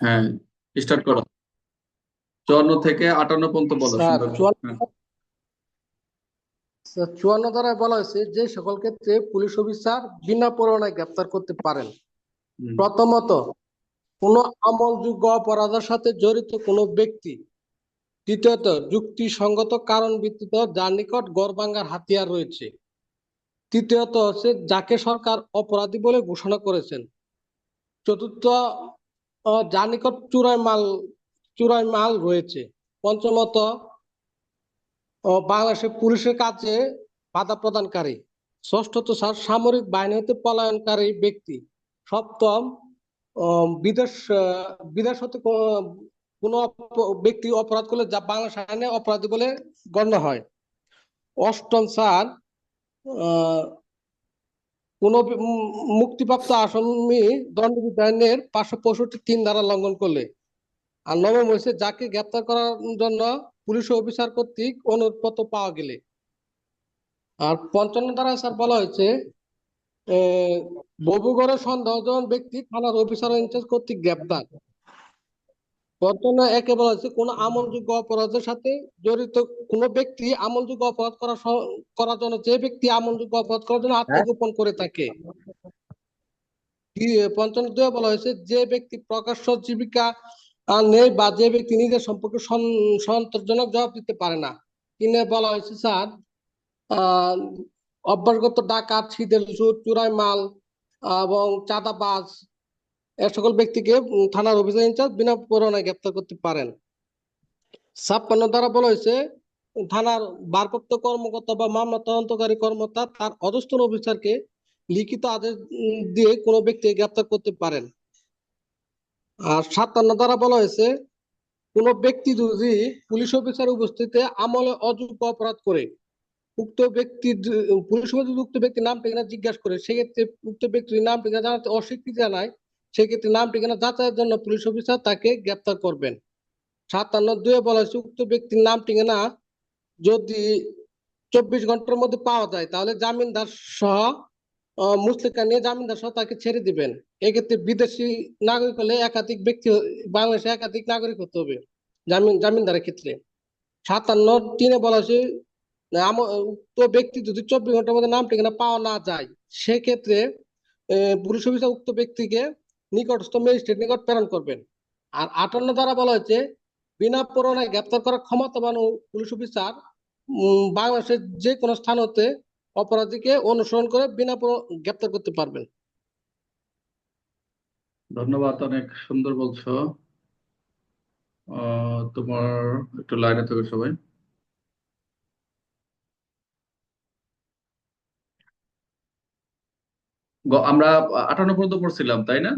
হ্যাঁ স্টার্ট করো। চুয়ান্ন থেকে আটান্ন পর্যন্ত বলো চুয়ান্ন হ্যাঁ। বলা হয়েছে যে সকল ক্ষেত্রে পুলিশ অফিসার বিনা পরোয়ানায় গ্রেপ্তার করতে পারেন। প্রথমত কোনো আমলযোগ্য অপরাধের সাথে জড়িত কোনো ব্যক্তি। দ্বিতীয়ত যুক্তিসঙ্গত কারণ ভিত্তিতে যার নিকট গড়ভাঙ্গার হাতিয়ার রয়েছে। তৃতীয়ত হচ্ছে যাকে সরকার অপরাধী বলে ঘোষণা করেছেন। চতুর্থ আহ, যার নিকট চুরাই মাল চুরাই মাল রয়েছে। পঞ্চমত আহ, বাংলাদেশের পুলিশের কাছে বাধা প্রদানকারী। ষষ্ঠত সামরিক বাহিনী হতে পলায়নকারী ব্যক্তি। সপ্তম বিদেশ বিদেশ হতে কোনো ব্যক্তি অপরাধ করলে যা বাংলাদেশ আইনে অপরাধী বলে গণ্য হয়। অষ্টম স্যার কোন মুক্তিপ্রাপ্ত আসামি দণ্ডবিধানের পাঁচশো পঁয়ষট্টি তিন ধারা লঙ্ঘন করলে। আর নবম হয়েছে যাকে গ্রেপ্তার করার জন্য পুলিশ অফিসার কর্তৃক অনুরোধপত্র পাওয়া গেলে। আর পঞ্চান্ন ধারায় স্যার বলা হয়েছে আহ, ববুগড়ে সন্দেহজন ব্যক্তি থানার অফিসার ইনচার্জ কর্তৃক গ্রেপ্তার। পঞ্চান্ন একে বলা হয়েছে কোন আমলযোগ্য অপরাধের সাথে জড়িত কোন ব্যক্তি আমলযোগ্য অপরাধ করা করার জন্য যে ব্যক্তি আমলযোগ্য অপরাধ করার জন্য আত্মগোপন করে থাকে। পঞ্চান্ন বলা হয়েছে যে ব্যক্তি প্রকাশ্য জীবিকা নেই বা যে ব্যক্তি নিজের সম্পর্কে সন্তোষজনক জবাব দিতে পারে না। তিনে বলা হয়েছে, স্যার অভ্যাসগত ডাকাত শীতের সুদ চুরাই মাল এবং চাঁদাবাজ সকল ব্যক্তিকে থানার অফিসার ইনচার্জ বিনা পরোয়ানায় গ্রেপ্তার করতে পারেন। ছাপ্পান্ন দ্বারা বলা হয়েছে, থানার ভারপ্রাপ্ত কর্মকর্তা বা মামলা তদন্তকারী কর্মকর্তা তার অধস্তন অফিসারকে লিখিত আদেশ দিয়ে কোনো ব্যক্তি গ্রেপ্তার করতে পারেন। আর সাতান্ন দ্বারা বলা হয়েছে, কোন ব্যক্তি যদি পুলিশ অফিসার উপস্থিতিতে আমলে অযোগ্য অপরাধ করে, উক্ত ব্যক্তির পুলিশ অফিসার উক্ত ব্যক্তির নাম ঠিকানা জিজ্ঞাসা করে, সেক্ষেত্রে উক্ত ব্যক্তির নাম ঠিকানা জানাতে অস্বীকৃতি জানায় সেক্ষেত্রে নাম ঠিকানা যাচাইয়ের জন্য পুলিশ অফিসার তাকে গ্রেপ্তার করবেন? সাতান্ন দুয়ে বলা হয়েছে উক্ত ব্যক্তির নাম ঠিকানা যদি চব্বিশ ঘণ্টার মধ্যে পাওয়া যায় তাহলে জামিনদার সহ আহ, মুচলেকা নিয়ে জামিনদার সহ তাকে ছেড়ে দিবেন। এক্ষেত্রে বিদেশি নাগরিক হলে একাধিক ব্যক্তি বাংলাদেশে একাধিক নাগরিক হতে হবে জামিন জামিনদারের ক্ষেত্রে। সাতান্ন তিনে বলা হয়েছে উক্ত ব্যক্তি যদি চব্বিশ ঘণ্টার মধ্যে নাম ঠিকানা পাওয়া না যায় সেক্ষেত্রে পুলিশ অফিসার উক্ত ব্যক্তিকে নিকটস্থ ম্যাজিস্ট্রেট নিকট প্রেরণ করবেন। আর আটান্ন দ্বারা বলা হয়েছে, বিনা পরোয়ানায় গ্রেপ্তার করার ক্ষমতাবান পুলিশ অফিসার বাংলাদেশের যে কোনো স্থান হতে অপরাধীকে অনুসরণ করে বিনা গ্রেপ্তার করতে পারবেন। ধন্যবাদ, অনেক সুন্দর বলছো। তোমার একটু লাইনে থাকো সবাই। আমরা আটান্ন পর্যন্ত পড়ছিলাম, তাই না?